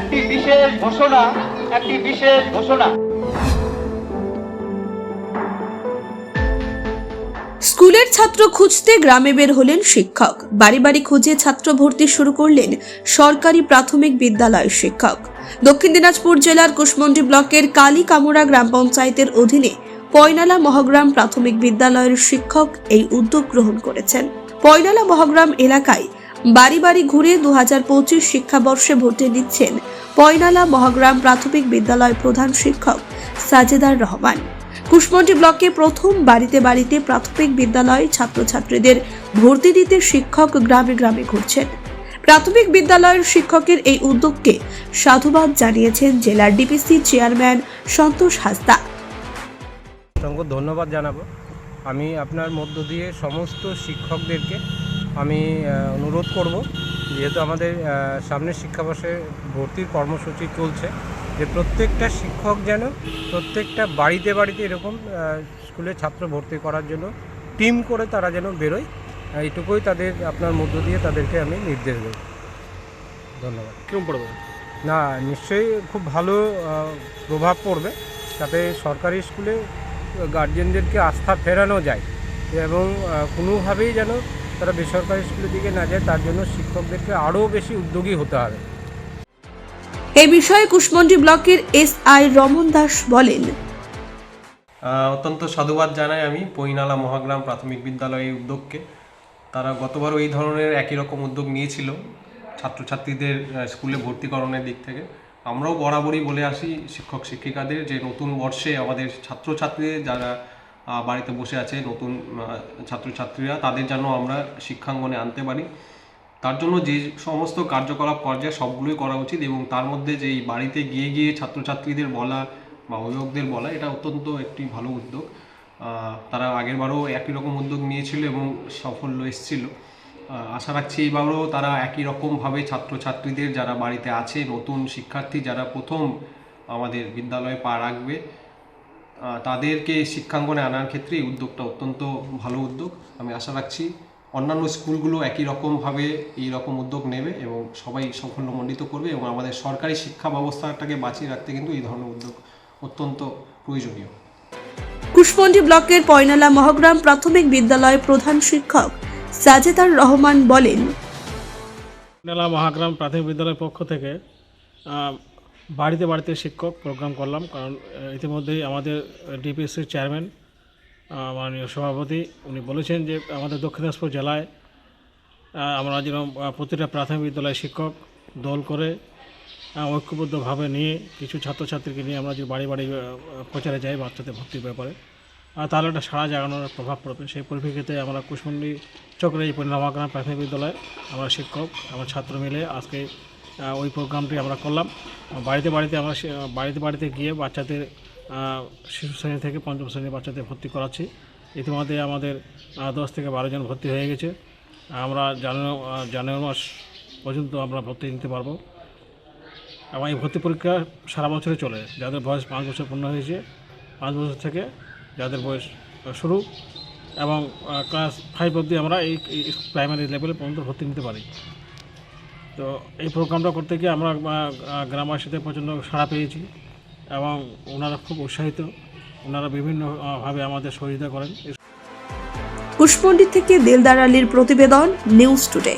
একটি বিশেষ ঘোষণা, একটি বিশেষ ঘোষণা। স্কুলের ছাত্র খুঁজতে গ্রামে বের হলেন শিক্ষক। বাড়ি বাড়ি খুঁজে ছাত্র ভর্তি শুরু করলেন সরকারি প্রাথমিক বিদ্যালয়ের শিক্ষক। দক্ষিণ দিনাজপুর জেলার কুশমন্ডি ব্লকের কালীকামুড়া গ্রাম পঞ্চায়েতের অধীনে পয়নালা মহাগ্রাম প্রাথমিক বিদ্যালয়ের শিক্ষক এই উদ্যোগ গ্রহণ করেছেন। পয়নালা মহাগ্রাম এলাকায় বাড়ি বাড়ি ঘুরে দু হাজার পঁচিশ শিক্ষাবর্ষে ভর্তি নিচ্ছেন পয়নালা মহাগ্রাম প্রাথমিক বিদ্যালয় প্রধান শিক্ষক সাজেদার রহমান। কুশমন্ডি ব্লকে প্রথম বাড়িতে বাড়িতে প্রাথমিক বিদ্যালয়ে ছাত্রছাত্রীদের ভর্তি দিতে শিক্ষক গ্রামে গ্রামে ঘুরছেন। প্রাথমিক বিদ্যালয়ের শিক্ষকের এই উদ্যোগকে সাধুবাদ জানিয়েছেন জেলার ডিপিসি চেয়ারম্যান সন্তোষ হাসদা। ধন্যবাদ জানাব। আমি আপনার মধ্য দিয়ে সমস্ত শিক্ষকদেরকে আমি অনুরোধ করব যেহেতু আমাদের সামনের শিক্ষাবর্ষে ভর্তির কর্মসূচি চলছে যে প্রত্যেকটা শিক্ষক যেন প্রত্যেকটা বাড়িতে বাড়িতে এরকম স্কুলে ছাত্র ভর্তি করার জন্য টিম করে তারা যেন বেরোয় এইটুকুই তাদের আপনার মধ্য দিয়ে তাদেরকে আমি নির্দেশ দেব। ধন্যবাদ। কিরম পড়বে? না নিশ্চয়ই খুব ভালো প্রভাব পড়বে যাতে সরকারি স্কুলে গার্জেনদেরকে আস্থা ফেরানো যায় এবং কোনোভাবেই যেন তারা বেসরকারি স্কুলের দিকে না যায় তার জন্য শিক্ষকদেরকে আরও বেশি উদ্যোগী হতে হবে। এই বিষয়ে কুশমন্ডি ব্লকের এস আই রমন দাস বলেন। অত্যন্ত সাধুবাদ জানাই আমি পৈনালা মহাগ্রাম প্রাথমিক বিদ্যালয় এই উদ্যোগকে। তারা গতবারও এই ধরনের একই রকম উদ্যোগ নিয়েছিল ছাত্রছাত্রীদের স্কুলে ভর্তিকরণের দিক থেকে। আমরাও বরাবরই বলে আসি শিক্ষক শিক্ষিকাদের যে নতুন বর্ষে আমাদের ছাত্রছাত্রীদের যারা বাড়িতে বসে আছে নতুন ছাত্রছাত্রীরা। তাদের যেন আমরা শিক্ষাঙ্গনে আনতে পারি। তার জন্য যে সমস্ত কার্যকলাপ পর্যায়ে সবগুলোই করা উচিত এবং তার মধ্যে যে এই বাড়িতে গিয়ে গিয়ে ছাত্রছাত্রীদের বলা বা অভিভাবকদের বলা, এটা অত্যন্ত একটি ভালো উদ্যোগ। তারা আগেরবারও একই রকম উদ্যোগ নিয়েছিল এবং সাফল্য এসেছিল। আশা রাখছি এইবারও তারা একই রকমভাবে ছাত্রছাত্রীদের যারা বাড়িতে আছে, নতুন শিক্ষার্থী যারা প্রথম আমাদের বিদ্যালয়ে পা রাখবে তাদেরকে শিক্ষাঙ্গনে আনার ক্ষেত্রে এই উদ্যোগটা অত্যন্ত ভালো উদ্যোগ। আমি আশা রাখছি অন্যান্য স্কুলগুলো একই রকমভাবে এই রকম উদ্যোগ নেবে এবং সবাই সাফল্যমণ্ডিত করবে এবং আমাদের সরকারি শিক্ষা ব্যবস্থাটাকে বাঁচিয়ে রাখতে কিন্তু এই ধরনের উদ্যোগ অত্যন্ত প্রয়োজনীয়। কুশপন্ডি ব্লকের পয়নালা মহাগ্রাম প্রাথমিক বিদ্যালয় প্রধান শিক্ষক সাজেদার রহমান বলেন নেলা মহাগ্রাম প্রাথমিক বিদ্যালয়ের পক্ষ থেকে বাড়িতে বাড়িতে শিক্ষক প্রোগ্রাম করলাম, কারণ ইতিমধ্যেই আমাদের ডিপিএসসির চেয়ারম্যান মাননীয় সভাপতি, উনি বলেছেন যে আমাদের দক্ষিণ দিনাজপুর জেলায় আমরা যেন প্রতিটা প্রাথমিক বিদ্যালয়ের শিক্ষক দল করে ঐক্যবদ্ধভাবে নিয়ে কিছু ছাত্রছাত্রীকে নিয়ে আমরা যদি বাড়ি বাড়ি প্রচারে যাই বাচ্চাদের ভর্তির ব্যাপারে। তাহলে একটা সারা জাগানোর প্রভাব পড়বে। সেই পরিপ্রেক্ষিতে আমরা কুশমন্ডি চক্রে এই নবাগ্রাম প্রাথমিক বিদ্যালয়ে আমরা শিক্ষক, আমরা ছাত্র মিলে আজকে ওই প্রোগ্রামটি আমরা করলাম। বাড়িতে বাড়িতে আমরা বাড়িতে বাড়িতে গিয়ে বাচ্চাদের শিশু শ্রেণি থেকে পঞ্চম শ্রেণির বাচ্চাদের ভর্তি করাচ্ছি। ইতিমধ্যে আমাদের দশ থেকে বারো জন ভর্তি হয়ে গেছে। আমরা জানুয়ারি জানুয়ারি মাস পর্যন্ত আমরা ভর্তি নিতে পারব। এবং এই ভর্তি পরীক্ষা সারা বছরে চলে। যাদের বয়স পাঁচ বছর পূর্ণ হয়েছে, পাঁচ বছর থেকে যাদের বয়স শুরু এবং ক্লাস ফাইভ অবধি আমরা এই প্রাইমারি লেভেলে পর্যন্ত ভর্তি নিতে পারি। তো এই প্রোগ্রামটা করতে গিয়ে আমরা গ্রামবাসীদের প্রচণ্ড সাড়া পেয়েছি এবং ওনারা খুব উৎসাহিত। ওনারা বিভিন্নভাবে আমাদের সহযোগিতা করেন। কুশমন্ডি থেকে দিলদার আলীর প্রতিবেদন নিউজ টুডে